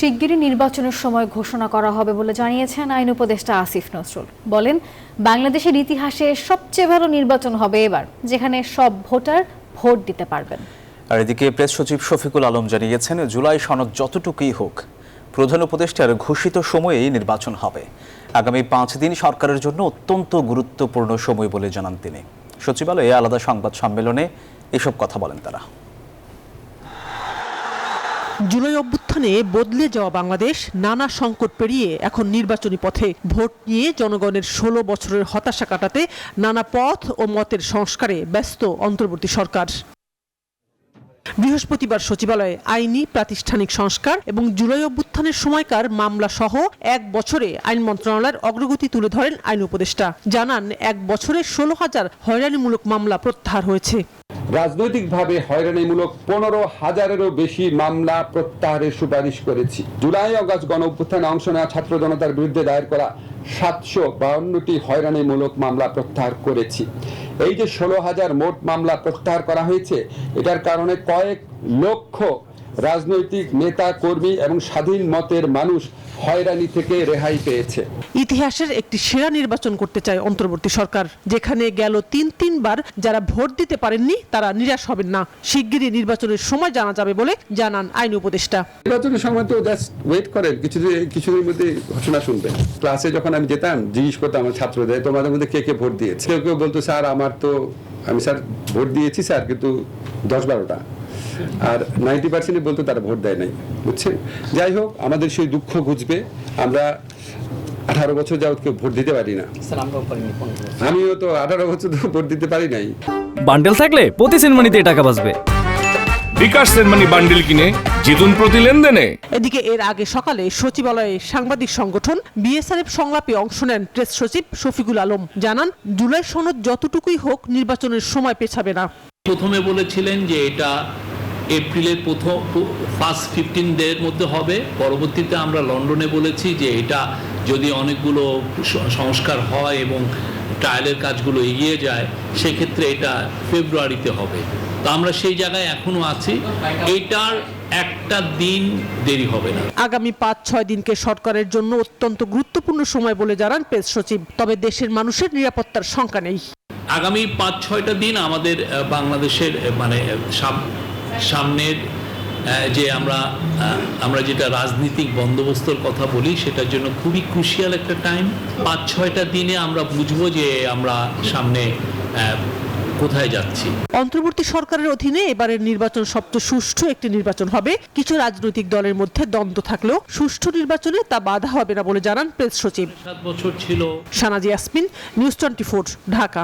শিগগিরই নির্বাচনের সময় ঘোষণা করা হবে বলে জানিয়েছেন আইন উপদেষ্টা আসিফ নজরুল। বলেন, বাংলাদেশের ইতিহাসে সবচেয়ে ভালো নির্বাচন হবে এবার, যেখানে সব ভোটার ভোট দিতে পারবেন। আর এদিকে প্রেস সচিব শফিকুল আলম জানিয়েছেন, জুলাই সনদ যতটুকুই হোক, প্রধান উপদেষ্টার ঘোষিত সময়েই নির্বাচন হবে। আগামী পাঁচ দিন সরকারের জন্য অত্যন্ত গুরুত্বপূর্ণ সময় বলে জানান তিনি। সচিবালয়ে আলাদা সংবাদ সম্মেলনে এসব কথা বলেন তারা। জুলাই অভ্যুত্থানে বদলে যাওয়া বাংলাদেশ নানা সংকট পেরিয়ে এখন নির্বাচনী পথে ভোট নিয়ে জনগণের ষোলো বছরের হতাশা কাটাতে নানা পথ ও মতের সংস্কারে ব্যস্ত অন্তর্বর্তী সরকার। বৃহস্পতিবার সচিবালয়ে আইনি প্রাতিষ্ঠানিক সংস্কার এবং জুলাই অভ্যুত্থানের সময়কার মামলা সহ এক বছরে আইন মন্ত্রণালয়ের অগ্রগতি তুলে ধরেন আইন উপদেষ্টা। জানান, এক বছরে ষোলো হাজার হয়রানিমূলক মামলা প্রত্যাহার হয়েছে। রাজনৈতিকভাবে হয়রানিমূলক পনেরো হাজারেরও বেশি মামলা প্রত্যাহারের সুপারিশ করেছি। জুলাই অগাস্ট গণ অভ্যুত্থানে অংশ নেওয়া ছাত্র জনতার বিরুদ্ধে দায়ের করা সাতশো বাউন্নটি হয়রানিমূলক মামলা প্রত্যাহার করেছি। এই যে ষোলো হাজার মোট মামলা প্রত্যাহার করা হয়েছে, এটার কারণে কয়েক লক্ষ রাজনৈতিক নেতা কর্মী এবং স্বাধীন মতের মানুষ হয়রানি থেকে রেহাই পেয়েছে। ইতিহাসের একটি সেরা নির্বাচন করতে চায় অন্তর্বর্তী সরকার। যেখানে গেল তিন তিনবার যারা ভোট দিতে পারেননি তারা নিরাশ হবেন না। শিগগিরই নির্বাচনের সময় জানা যাবে বলে জানান আইন উপদেষ্টা। নির্বাচনের সময় তো জাস্ট ওয়েট করেন কিছুদিন কিছুদিনের মধ্যে ঘোষণা শুনবেন। ক্লাসে যখন আমি যেতাম জিজ্ঞেস করতাম আমার ছাত্রদের তোমাদের মধ্যে কে কে ভোট দিয়েছে? কেউ কেউ বলতো স্যার আমার তো আমি স্যার ভোট দিয়েছি স্যার কিন্তু দশ বারোটা। আর নাইনটি পার্সেন্টই বলতো তারা ভোট দেয় নাই বুঝছেন? যাই হোক আমাদের সেই দুঃখ ঘুচবে আমরা আঠারো বছর যাবত কেউ ভোট দিতে পারি না। আমিও তো আঠারো বছর তো ভোট দিতে পারি নাই। বান্ডেল থাকলে প্রতি সেনমানিতে টাকা বাঁচবে। বিকাশ সেনমানি বান্ডিল কিনে জিতুন প্রতি লেনদেনে। এদিকে এর আগে সকালে সচিবালয়ে সাংবাদিক সংগঠন বিএসআরএফ সংলাপে অংশ নেন প্রেস সচিব শফিকুল আলম। জানান জুলাই সনদ যতটুকুই হোক নির্বাচনের সময় পেছাবে না। প্রথমে বলেছিলেন যে এটা এপ্রিলের প্রথম ফার্স্ট ফিফটিন ডের মধ্যে হবে। পরবর্তীতে আমরা লন্ডনে বলেছি যে এটা যদি অনেকগুলো সংস্কার হয় এবং ট্রায়ালের কাজগুলো এগিয়ে যায় সেক্ষেত্রে এটা ফেব্রুয়ারিতে হবে। তো আমরা সেই জায়গায় এখনও আছি। এটার একটা দিন দেরি হবে না। আগামী পাঁচ ছয় দিনকে সরকারের জন্য অত্যন্ত গুরুত্বপূর্ণ সময় বলে জানান প্রেস সচিব। তবে দেশের মানুষের নিরাপত্তার শঙ্কা নেই। আগামী পাঁচ ছয়টা দিন আমাদের বাংলাদেশের মানে সামনের যে আমরা আমরা যেটা রাজনীতিক বন্দোবস্তর কথা বলি সেটার জন্য খুবই ক্রুশিয়াল একটা টাইম পাঁচ ছয়টা দিনে আমরা বুঝব যে আমরা সামনে কোথায় যাচ্ছি। অন্তর্বর্তী সরকারের অধীনে এবারের নির্বাচন সবচেয়ে সুষ্ঠু একটি নির্বাচন হবে। কিছু রাজনৈতিক দলের মধ্যে দ্বন্দ্ব থাকলেও সুষ্ঠু নির্বাচনে তা বাধা হবে না বলে জানান প্রেস সচিব। সাত বছর ছিল। Sanaji Yasmin news twenty Dhaka.